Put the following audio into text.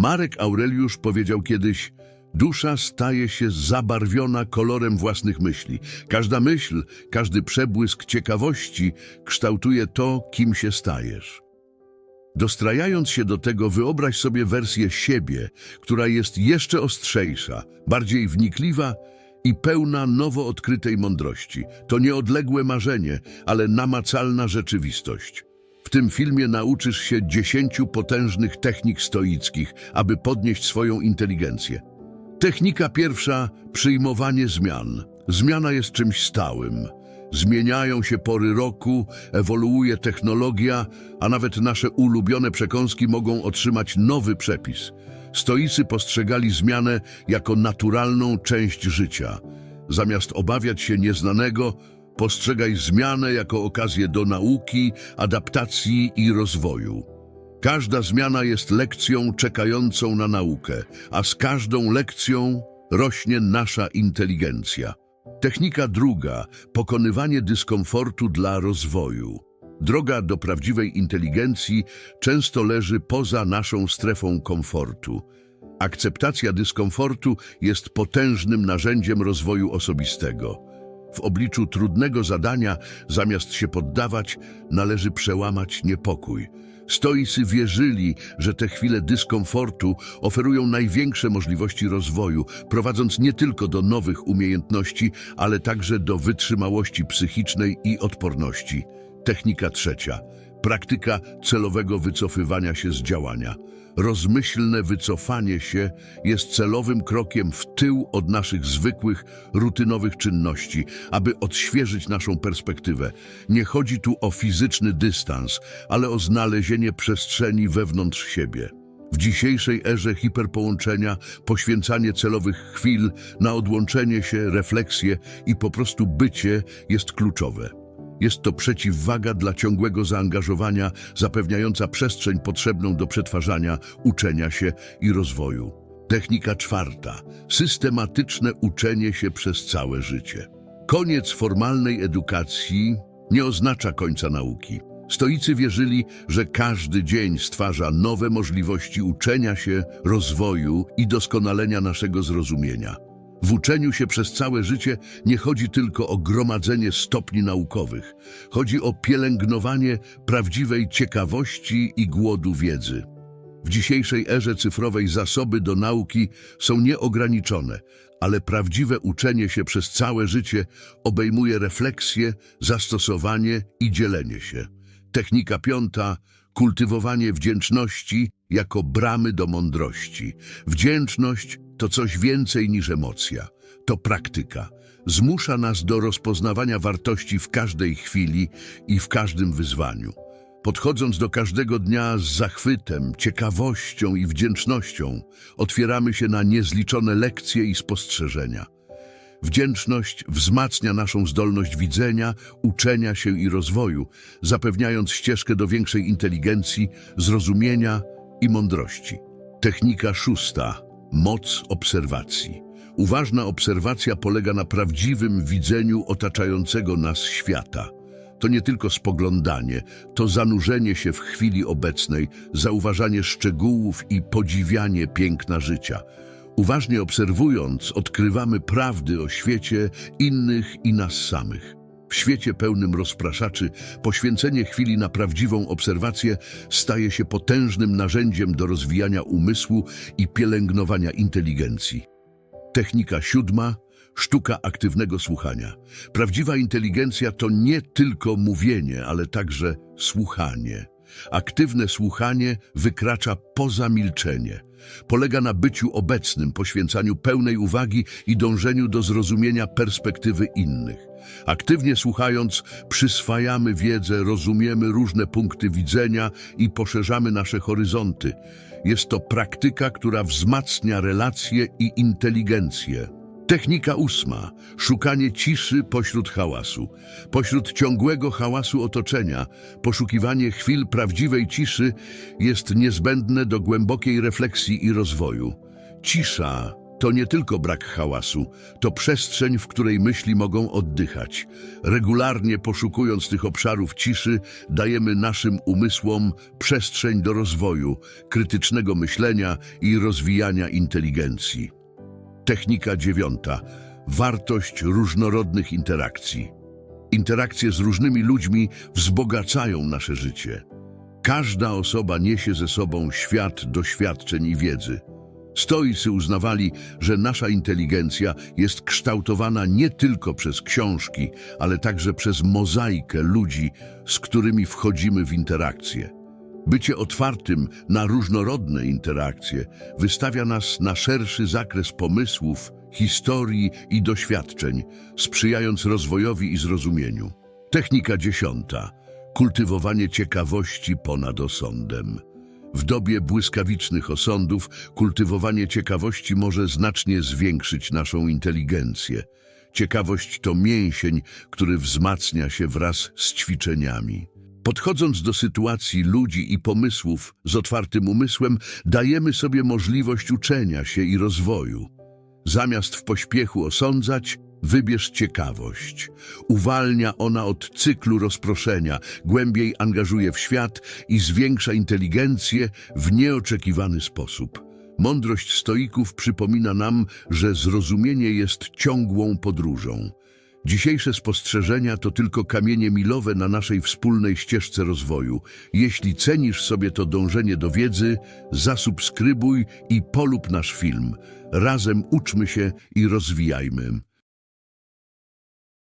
Marek Aureliusz powiedział kiedyś: Dusza staje się zabarwiona kolorem własnych myśli. Każda myśl, każdy przebłysk ciekawości kształtuje to, kim się stajesz. Dostrajając się do tego, wyobraź sobie wersję siebie, która jest jeszcze ostrzejsza, bardziej wnikliwa i pełna nowo odkrytej mądrości. To nie odległe marzenie, ale namacalna rzeczywistość. W tym filmie nauczysz się dziesięciu potężnych technik stoickich, aby podnieść swoją inteligencję. Technika pierwsza przyjmowanie zmian. Zmiana jest czymś stałym. Zmieniają się pory roku, ewoluuje technologia, a nawet nasze ulubione przekąski mogą otrzymać nowy przepis. Stoicy postrzegali zmianę jako naturalną część życia. Zamiast obawiać się nieznanego, postrzegaj zmianę jako okazję do nauki, adaptacji i rozwoju. Każda zmiana jest lekcją czekającą na naukę, a z każdą lekcją rośnie nasza inteligencja. Technika druga pokonywanie dyskomfortu dla rozwoju. Droga do prawdziwej inteligencji często leży poza naszą strefą komfortu. Akceptacja dyskomfortu jest potężnym narzędziem rozwoju osobistego. W obliczu trudnego zadania, zamiast się poddawać, należy przełamać niepokój. Stoicy wierzyli, że te chwile dyskomfortu oferują największe możliwości rozwoju, prowadząc nie tylko do nowych umiejętności, ale także do wytrzymałości psychicznej i odporności. Technika trzecia. Praktyka celowego wycofywania się z działania. Rozmyślne wycofanie się jest celowym krokiem w tył od naszych zwykłych, rutynowych czynności, aby odświeżyć naszą perspektywę. Nie chodzi tu o fizyczny dystans, ale o znalezienie przestrzeni wewnątrz siebie. W dzisiejszej erze hiperpołączenia poświęcanie celowych chwil na odłączenie się, refleksję i po prostu bycie jest kluczowe. Jest to przeciwwaga dla ciągłego zaangażowania, zapewniająca przestrzeń potrzebną do przetwarzania, uczenia się i rozwoju. Technika czwarta. Systematyczne uczenie się przez całe życie. Koniec formalnej edukacji nie oznacza końca nauki. Stoicy wierzyli, że każdy dzień stwarza nowe możliwości uczenia się, rozwoju i doskonalenia naszego zrozumienia. W uczeniu się przez całe życie nie chodzi tylko o gromadzenie stopni naukowych. Chodzi o pielęgnowanie prawdziwej ciekawości i głodu wiedzy. W dzisiejszej erze cyfrowej zasoby do nauki są nieograniczone, ale prawdziwe uczenie się przez całe życie obejmuje refleksję, zastosowanie i dzielenie się. Technika piąta kultywowanie wdzięczności jako bramy do mądrości. Wdzięczność to coś więcej niż emocja, to praktyka. Zmusza nas do rozpoznawania wartości w każdej chwili i w każdym wyzwaniu. Podchodząc do każdego dnia z zachwytem, ciekawością i wdzięcznością, otwieramy się na niezliczone lekcje i spostrzeżenia. Wdzięczność wzmacnia naszą zdolność widzenia, uczenia się i rozwoju, zapewniając ścieżkę do większej inteligencji, zrozumienia i mądrości. Technika szósta. Moc obserwacji. Uważna obserwacja polega na prawdziwym widzeniu otaczającego nas świata. To nie tylko spoglądanie, to zanurzenie się w chwili obecnej, zauważanie szczegółów i podziwianie piękna życia. Uważnie obserwując, odkrywamy prawdy o świecie, innych i nas samych. W świecie pełnym rozpraszaczy, poświęcenie chwili na prawdziwą obserwację staje się potężnym narzędziem do rozwijania umysłu i pielęgnowania inteligencji. Technika siódma sztuka aktywnego słuchania. Prawdziwa inteligencja to nie tylko mówienie, ale także słuchanie. Aktywne słuchanie wykracza poza milczenie. Polega na byciu obecnym, poświęcaniu pełnej uwagi i dążeniu do zrozumienia perspektywy innych. Aktywnie słuchając, przyswajamy wiedzę, rozumiemy różne punkty widzenia i poszerzamy nasze horyzonty. Jest to praktyka, która wzmacnia relacje i inteligencję. Technika ósma. Szukanie ciszy pośród hałasu. Pośród ciągłego hałasu otoczenia, poszukiwanie chwil prawdziwej ciszy jest niezbędne do głębokiej refleksji i rozwoju. Cisza To nie tylko brak hałasu, to przestrzeń, w której myśli mogą oddychać. Regularnie poszukując tych obszarów ciszy, dajemy naszym umysłom przestrzeń do rozwoju, krytycznego myślenia i rozwijania inteligencji. Technika dziewiąta. Wartość różnorodnych interakcji. Interakcje z różnymi ludźmi wzbogacają nasze życie. Każda osoba niesie ze sobą świat doświadczeń i wiedzy. Stoicy uznawali, że nasza inteligencja jest kształtowana nie tylko przez książki, ale także przez mozaikę ludzi, z którymi wchodzimy w interakcje. Bycie otwartym na różnorodne interakcje wystawia nas na szerszy zakres pomysłów, historii i doświadczeń, sprzyjając rozwojowi i zrozumieniu. Technika dziesiąta. Kultywowanie ciekawości ponad osądem. W dobie błyskawicznych osądów kultywowanie ciekawości może znacznie zwiększyć naszą inteligencję. Ciekawość to mięsień, który wzmacnia się wraz z ćwiczeniami. Podchodząc do sytuacji ludzi i pomysłów z otwartym umysłem, dajemy sobie możliwość uczenia się i rozwoju. Zamiast w pośpiechu osądzać, wybierz ciekawość. Uwalnia ona od cyklu rozproszenia, głębiej angażuje w świat i zwiększa inteligencję w nieoczekiwany sposób. Mądrość stoików przypomina nam, że zrozumienie jest ciągłą podróżą. Dzisiejsze spostrzeżenia to tylko kamienie milowe na naszej wspólnej ścieżce rozwoju. Jeśli cenisz sobie to dążenie do wiedzy, zasubskrybuj i polub nasz film. Razem uczmy się i rozwijajmy.